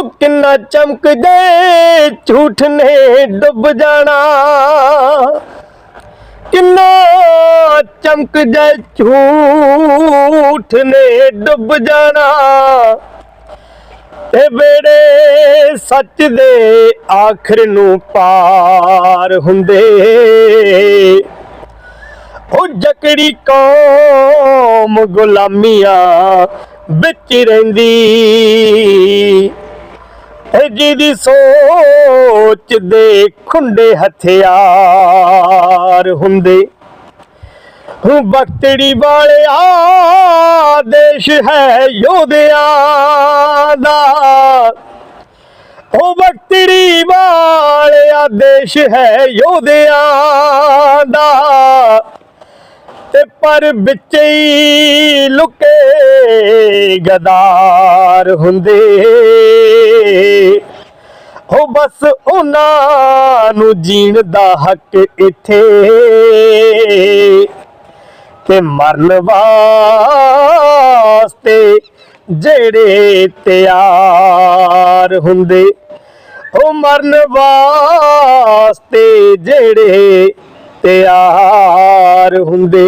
ਉਹ ਕਿੰਨਾ ਚਮਕਦੇ ਝੂਠ ਨੇ ਡੁੱਬ ਜਾਣਾ। ਕਿੰਨਾ ਚਮਕਦੇ ਝੂਠ ਨੇ ਡੁੱਬ ਜਾਣਾ। ਤੇ ਬੇੜੇ ਸੱਚ ਦੇ ਆਖਰ ਨੂੰ ਪਾਰ ਹੁੰਦੇ। ਉਹ ਜਕੜੀ ਕੌਮ ਗੁਲਾਮੀਆਂ ਵਿੱਚ ਰਹਿੰਦੀ। ਜੀ ਦੀ ਸੋਚ ਦੇ ਖੁੰਡੇ ਹਥਿਆਰ ਹੁੰਦੇ। ਹੂੰ ਬਖਤੜੀ ਵਾਲਿਆ, ਦੇਸ਼ ਹੈ ਯੋਧਿਆਂ ਦਾ। ਉਹ ਬਖਤੜੀ ਵਾਲਿਆ, ਦੇਸ਼ ਹੈ ਯੋਧਿਆਂ ਦਾ। ਤੇ ਪਰ ਵਿੱਚ ਹੀ ਲੁਕੇ ਗਦਾਰ ਹੁੰਦੇ। ਹੋ ਬਸ ਉਹਨਾਂ ਨੂੰ ਜੀਣ ਦਾ ਹੱਕ ਇੱਥੇ। ਤੇ ਮਰਨ ਵਾਸਤੇ ਜਿਹੜੇ ਤਿਆਰ ਹੁੰਦੇ, ਉਹ ਮਰਨ ਵਾਸਤੇ ਜਿਹੜੇ ਤਿਆਰ ਹੁੰਦੇ।